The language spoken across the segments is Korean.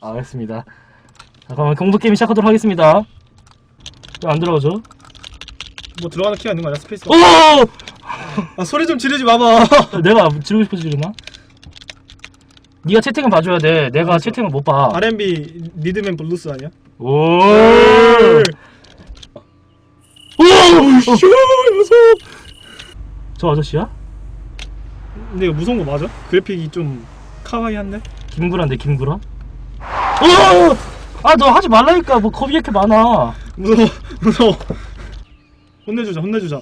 알겠습니다. 자, 그럼 공부 게임 시작하도록 하겠습니다. 왜 안 들어가죠? 뭐 들어가는 키가 있는 거 아니야 스페이스 오! 아 소리 좀 지르지 마봐 내가 지르고 싶어서 지르나? 네가 채팅을 봐줘야 돼. 내가 채팅을 못 봐. R&B 리듬앤 블루스 아니야? 오! 오! 슈 무서워 저 아저씨야? 근데 이거 무서운 거 맞아? 그래픽이 좀 카와이한데? 김구라인데 김구라? 오! 아너 하지 말라니까. 뭐 겁이 이렇게 많아. 무서워 무서워. 혼내주자 혼내주자.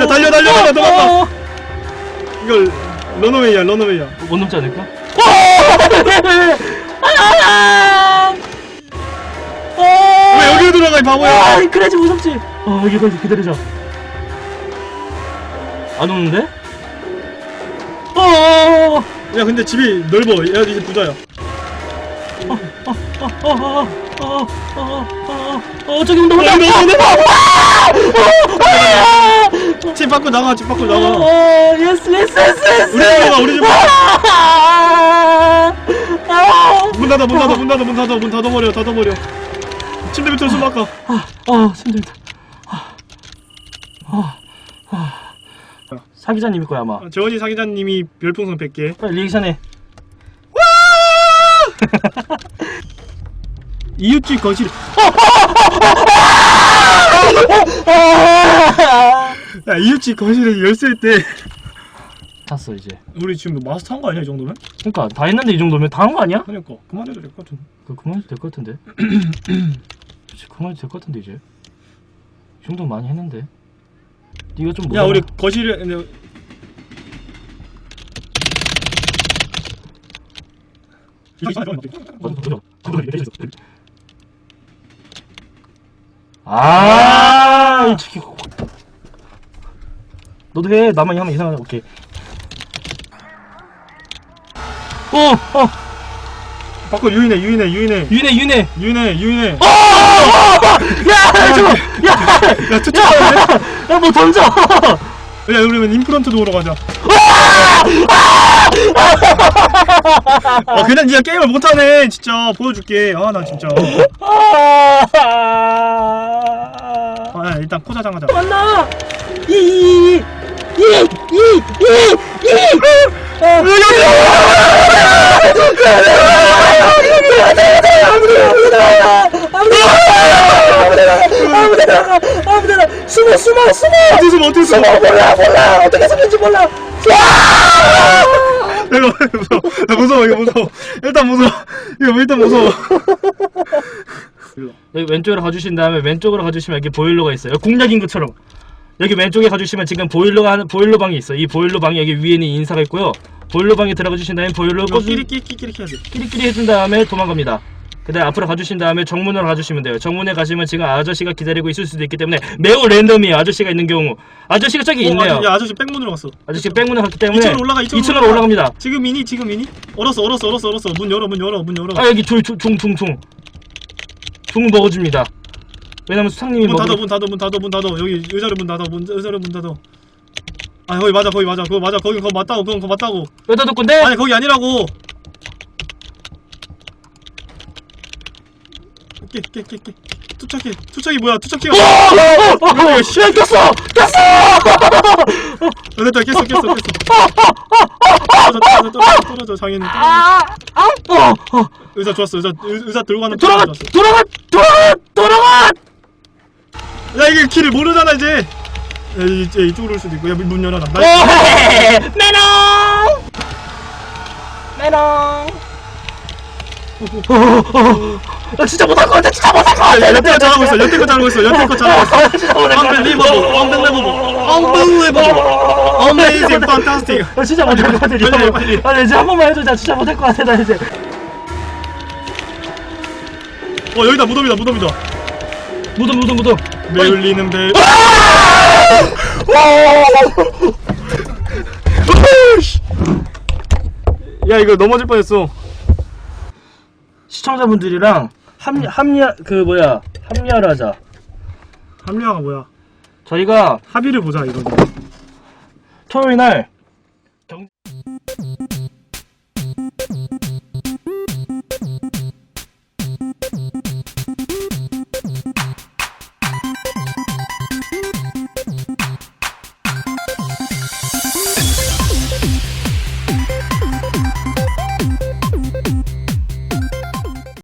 야 달려 달려 달려 도망가. 이걸 런어웨이야 런어웨이야. 못 넘지 않을까? 왜 여기로 들어가 이 바보야? 아, 그래야지 무섭지. 아, 여기까지 기다리자. 안 오는데? 어, 야 근데 집이 넓어 야 이제 부자야 어, 어, 어, 어, 어, 어, 어, 저기 온다, 온다. 집 밖으로 나가 집 밖으로 어, 나가 어, 예스, 예스, 예스, 예스. 우리 집 나가 우리 집 나가 아, 아, 문 닫아 문 닫아 문 닫아 문 닫아 문 닫아버려 닫아버려 침대 밑으로 숨 아까 아, 아, 힘들다. 아, 아, 아. 사기자님일 거야 아마. 재원이 사기자님이 별풍선 100개 빨리 리액션해. 이웃집 거실 야 이웃집 거실에 열쇠 때 탔어 이제. 우리 지금 마스터 한 거 아니야 이 정도면? 그러니까 다 했는데 이 정도면 다 한 거 아니야? 그러니까 그만해도 될 것 같은데 그 그만해도 될 것 같은데. 그치 그만해도 될 것 같은데 이제. 이 정도 많이 했는데. 네가 좀야 뭐라- 우리 거실에 근데 아, 이 새끼. 너도 해. 나만 하면 이상하네. 오케이. 어, 어, 바꿔 유인해 유인해 유인해 유인해, 유인해. 유인해 유인해 어, 야, 저거, 야, 야 투척하는데? 야, 뭐 던져. 야 그러면 임플란트 도우러 가자 아 그냥 니가 게임을 못하네 진짜 보여줄게 아 나 진짜 아 야, 일단 코자 장하자 만나. 이, 이, 이, 이, 이, 이, 숨어 숨어 숨어 어디서 뭐 어디서 몰라 몰라 어떻게 숨는지 몰라 이거 무서워 야, 무서워 이거 무서워 일단 무서워 이거 일단 무서워 여기 왼쪽으로 가주신 다음에 왼쪽으로 가주시면 여기 보일러가 있어요. 공략인 것처럼 여기 왼쪽에 가주시면 지금 보일러가 하는 보일러 방이 있어 이 보일러 방이 여기 위에는 인사가 있고요. 보일러 방에 들어가 주신 다음에 보일러 꺼주 끼리끼리끼리 해야 돼. 끼리끼리 해준 다음에 도망갑니다. 그 다음에 앞으로 가주신 다음에 정문으로 가주시면 돼요. 정문에 가시면 지금 아저씨가 기다리고 있을 수도 있기 때문에 매우 랜덤이에요 아저씨가 있는 경우. 아저씨가 저기 있네요. 어, 야 아저씨 백문으로 갔어. 아저씨 백문에 갔기 때문에 2층으로 올라가 2층으로, 2층으로 올라갑니다. 지금 이니 지금 이니? 얼었어 얼었어 얼었어 얼었어. 문 열어 문 열어 문 열어. 아 여기 중중중중 중 먹어줍니다 왜냐면 수상님이 문 닫아 먹을 문 닫아 문 닫아 문 닫아. 여기 의자를 문 닫아 문 의자를 문 닫아. 아 거기 맞아 거기 맞아. 그거 맞아. 거기 그거 맞다고 그건 그거 맞다고. 여자 덕분데 아니 거기 아니라고. 깨깨깨깨. 투척기 투척이 뭐야? 투척기가 어, 씨, 꼈어! 꼈어! 어, 됐다. 깼어 깼어 깼어. 떨어져 떨어져 떨어져 떨어져 장애는 떨어져 아, 아, 어, 어. 의자 좋았어. 의자 의- 의자 들고 가는 돌아가, 돌아가, 돌아가! 야 이게 길을 모르잖아 이제 야, 이, 이, 이쪽으로 올 수도 있고 야문 열어라 나! 메롱! 메롱! 나 진짜 못할 것 같아, 진짜 못할 것 같아! 여태껏 잘하고 있어 여태껏 잘하고 있어 여태껏 잘하고 있어 진짜 못할 것 같아. Unbelievable Unbelievable Unbelievable Amazing Fantastic 나 진짜 못할 것 같아, 빨리 해, 빨리. 아, 나 이제 한 번만 해줘, 나 진짜 못할 것 같아, 나 이제. 어 여기다 무덤이다 무덤이다 무덤, 무덤, 무덤. 메울리는 배. 야 이거 넘어질 뻔했어. 시청자분들이랑 합리, 합리, 그 뭐야, 합리화를 하자. 합리화가 뭐야? 저희가 합의를 보자 이거 토요일 날